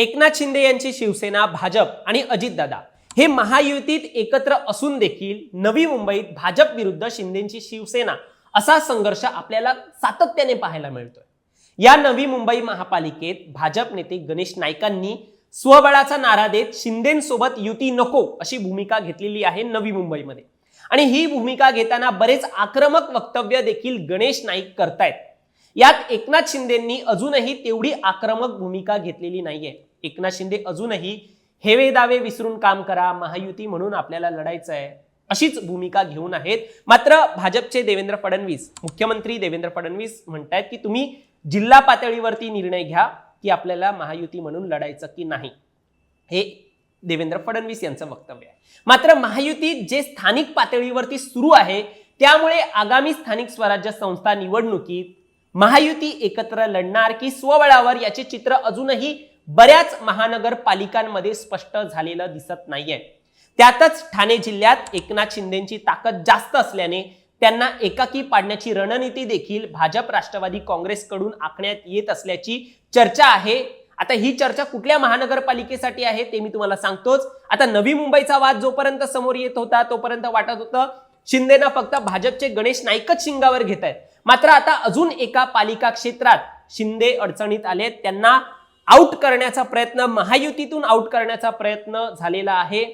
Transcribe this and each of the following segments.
एकनाथ शिंदे यांची शिवसेना भाजप आणि अजितदादा हे महायुतीत एकत्र असून देखील नवी मुंबईत भाजप विरुद्ध शिंदेची शिवसेना असा संघर्ष आपल्याला सातत्याने पाहायला मिळतोय. या नवी मुंबई महापालिकेत भाजप नेते गणेश नाईकांनी स्वबळाचा नारा देत शिंदेसोबत युती नको अशी भूमिका घेतलेली आहे नवी मुंबईमध्ये. आणि ही भूमिका घेताना बरेच आक्रमक वक्तव्य देखील गणेश नाईक करतायत. यात एकनाथ शिंदेंनी अजूनही तेवढी आक्रमक भूमिका घेतलेली नाहीये. एकनाथ शिंदे अजूनही हेवे दावे विसरून काम करा महायुती म्हणून आपल्याला लढायचं आहे अशीच भूमिका घेऊन आहेत. मात्र भाजपचे देवेंद्र फडणवीस मुख्यमंत्री देवेंद्र फडणवीस म्हणतायत की तुम्ही जिल्हा पातळीवरती निर्णय घ्या की आपल्याला महायुती म्हणून लढायचं की नाही. हे देवेंद्र फडणवीस यांचं वक्तव्य आहे. मात्र महायुती जे स्थानिक पातळीवरती सुरू आहे त्यामुळे आगामी स्थानिक स्वराज्य संस्था निवडणुकीत महायुती एकत्र लढणार की स्वबळावर याचे चित्र अजूनही बऱ्याच महानगरपालिकांमध्ये स्पष्ट झालेलं दिसत नाहीये. त्यातच ठाणे जिल्ह्यात एकनाथ शिंदेची ताकद जास्त असल्याने त्यांना एकाकी पाडण्याची रणनीती देखील भाजप राष्ट्रवादी काँग्रेसकडून आखण्यात येत असल्याची चर्चा आहे. आता ही चर्चा कुठल्या महानगरपालिकेसाठी आहे ते मी तुम्हाला सांगतोच. आता नवी मुंबईचा वाद जोपर्यंत समोर येत होता तोपर्यंत वाटत होतं शिंदेना फक्त भाजपचे गणेश नाईकच शिंगावर घेत आहेत मात्र आता अजून एका पालिका क्षेत्रात शिंदे अडचणीत आले त्यांना आउट करण्याचा प्रयत्न महायुतीतून आउट करण्याचा प्रयत्न झालेला आहे.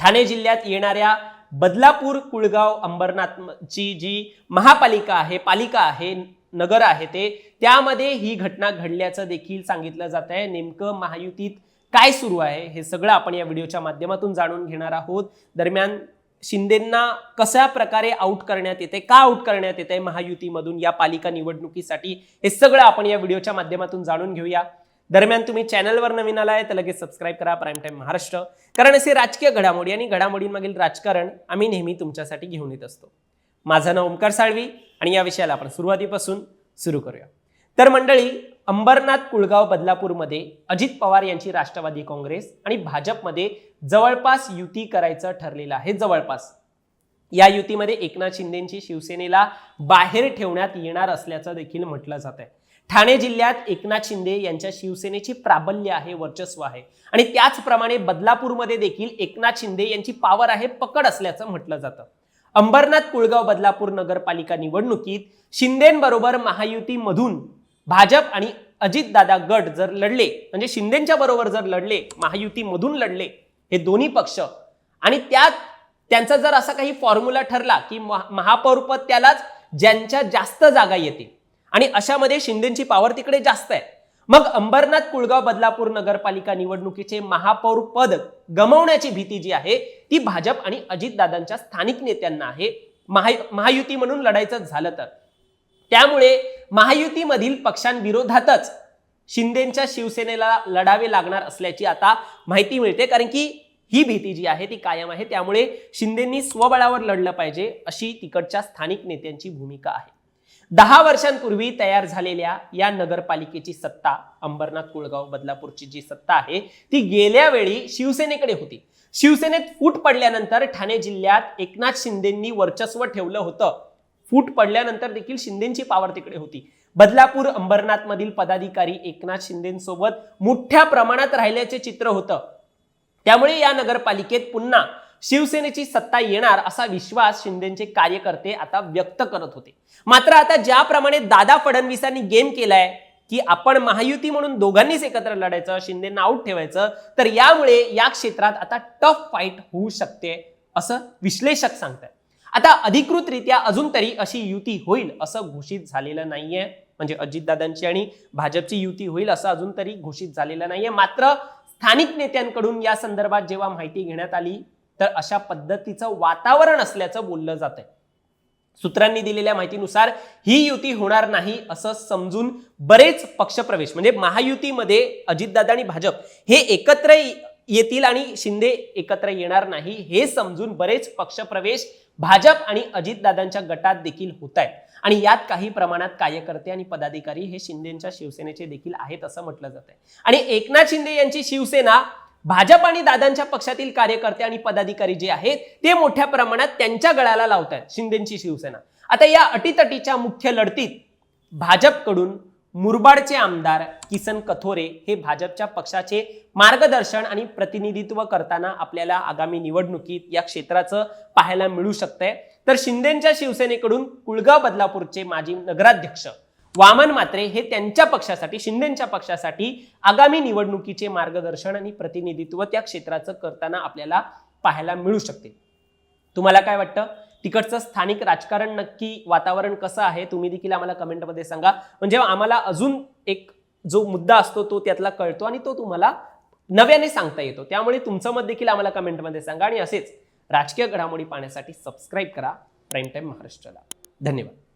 ठाणे जिल्ह्यात येणाऱ्या बदलापूर कुळगाव अंबरनाथची जी महापालिका आहे पालिका आहे नगर आहे ते त्यामध्ये ही घटना घडल्याचं देखील सांगितलं जात आहे. नेमकं महायुतीत काय सुरू आहे हे सगळं आपण या व्हिडिओच्या माध्यमातून जाणून घेणार आहोत. दरम्यान शिंदेंना कशा प्रकारे आउट करण्यात येते का आउट करण्यात येते महायुतीमधून या पालिका निवडणुकीसाठी हे सगळं आपण या व्हिडिओच्या माध्यमातून जाणून घेऊया. दरम्यान तुम्ही चॅनलवर नवीन आलाय तर लगेच सबस्क्राईब करा. Prime time Maharashtra. कारण असे राजकीय घडामोडी आणि घडामोडींमागील राजकारण आम्ही नेहमी तुमच्यासाठी घेऊन येत असतो. माझं नाव ओमकार साळवी आणि या विषयाला आपण सुरुवातीपासून सुरू करूया. तर मंडळी अंबरनाथ कुळगाव बदलापूरमध्ये अजित पवार यांची राष्ट्रवादी काँग्रेस आणि भाजपमध्ये जवळपास युती करायचं ठरलेलं आहे. जवळपास. या युतीमध्ये एकनाथ शिंदेची शिवसेनेला बाहेर ठेवण्यात येणार असल्याचं देखील म्हटलं जात आहे ठाणे जिल्ह्यात एकनाथ शिंदे यांच्या शिवसेनेची प्राबल्य आहे वर्चस्व आहे. आणि त्याचप्रमाणे बदलापूरमध्ये देखील एकनाथ शिंदे यांची पावर आहे पकड असल्याचं म्हटलं जातं. अंबरनाथ कुळगाव बदलापूर नगरपालिका निवडणुकीत शिंदेबरोबर महायुतीमधून भाजप आणि अजितदादा गट जर लढले म्हणजे शिंदेच्या बरोबर जर लढले महायुतीमधून लढले हे दोन्ही पक्ष आणि त्यात त्यांचा जर असा काही फॉर्म्युला ठरला की महा- त्यालाच ज्यांच्या जास्त जागा येतील आणि अशामध्ये शिंदेची पावर तिकडे जास्त आहे. मग अंबरनाथ कुळगाव बदलापूर नगरपालिका निवडणुकीचे महापौर पद गमावण्याची भीती जी आहे ती भाजप आणि अजितदादांच्या स्थानिक नेत्यांना आहे. महा महायुती म्हणून लढायचं झालं तर. त्यामुळे महायुतीमधील पक्षांविरोधातच शिंदेच्या शिवसेनेला लढावे लागणार असल्याची आता माहिती मिळते. कारण की ही भीती जी आहे ती कायम आहे. त्यामुळे शिंदेंनी स्वबळावर लढलं पाहिजे अशी तिकडच्या स्थानिक नेत्यांची भूमिका आहे. दहा वर्षांपूर्वी तयार झालेल्या या नगरपालिकेची सत्ता अंबरनाथ कुळगाव बदलापूरची जी सत्ता आहे ती गेल्या वेळी शिवसेनेकडे होती. शिवसेनेत फूट पडल्यानंतर ठाणे जिल्ह्यात एकनाथ शिंदेंनी वर्चस्व ठेवलं होतं. फूट पडल्यानंतर देखील शिंदेची पावर तिकडे होती. बदलापूर अंबरनाथ मधील पदाधिकारी एकनाथ शिंदेसोबत मोठ्या प्रमाणात राहिल्याचे चित्र होतं. त्यामुळे या नगरपालिकेत पुन्हा शिवसेनेची सत्ता येणार असा विश्वास शिंदेचे कार्यकर्ते आता व्यक्त करत होते. मात्र आता ज्याप्रमाणे दादा फडणवीसांनी गेम केलाय की आपण महायुती म्हणून दोघांनीच एकत्र लढायचं शिंदेना आऊट ठेवायचं तर यामुळे या क्षेत्रात आता टफ फाईट होऊ शकते असं विश्लेषक सांगतात आता अधिकृतरित्या अजून तरी अशी युती होईल असं घोषित झालेलं नाहीये. म्हणजे अजितदादांची आणि भाजपची युती होईल असं अजून तरी घोषित झालेलं नाहीये. मात्र स्थानिक नेत्यांकडून या संदर्भात जेव्हा माहिती घेण्यात आली तर अशा पद्धतीचं वातावरण असल्याचं बोललं जात आहे सूत्रांनी दिलेल्या माहितीनुसार ही युती होणार नाही असं समजून बरेच पक्षप्रवेश म्हणजे महायुतीमध्ये अजितदादा आणि भाजप हे एकत्र येतील आणि शिंदे एकत्र येणार नाही हे समजून बरेच पक्षप्रवेश भाजप आणि अजितदादांच्या गटात देखील होत आहेत आणि यात काही प्रमाणात कार्यकर्ते आणि पदाधिकारी हे शिंदेच्या शिवसेनेचे देखील आहेत असं म्हटलं जात आहे आणि एकनाथ शिंदे यांची शिवसेना भाजप आणि दादांच्या पक्षातील कार्यकर्ते आणि पदाधिकारी जे आहेत ते मोठ्या प्रमाणात त्यांच्या गळाला लावत आहेत शिंदेची शिवसेना. आता या अटीतटीच्या मुख्य लढतीत भाजपकडून मुरबाडचे आमदार किसन कथोरे हे भाजपच्या पक्षाचे मार्गदर्शन आणि प्रतिनिधित्व करताना आपल्याला आगामी निवडणुकीत या क्षेत्राचं पाहायला मिळू शकतंय. तर शिंदेच्या शिवसेनेकडून कुळगाव बदलापूरचे माजी नगराध्यक्ष वामन मात्रे हे त्यांच्या पक्षासाठी शिंदेच्या पक्षासाठी आगामी निवडणुकीचे मार्गदर्शन आणि प्रतिनिधित्व त्या क्षेत्राचं करताना आपल्याला पाहायला मिळू शकते. तुम्हाला काय वाटतं? तिकडचं स्थानिक राजकारण नक्की वातावरण कसं आहे? तुम्ही देखील आम्हाला कमेंटमध्ये सांगा. म्हणजे आम्हाला अजून एक जो मुद्दा असतो तो त्यातला कळतो आणि तो तुम्हाला नव्याने सांगता येतो. त्यामुळे तुमचं मत देखील आम्हाला कमेंटमध्ये सांगा आणि असेच राजकीय घडामोडी पाहण्यासाठी सबस्क्राईब करा. प्राईम टाईम महाराष्ट्राला. धन्यवाद.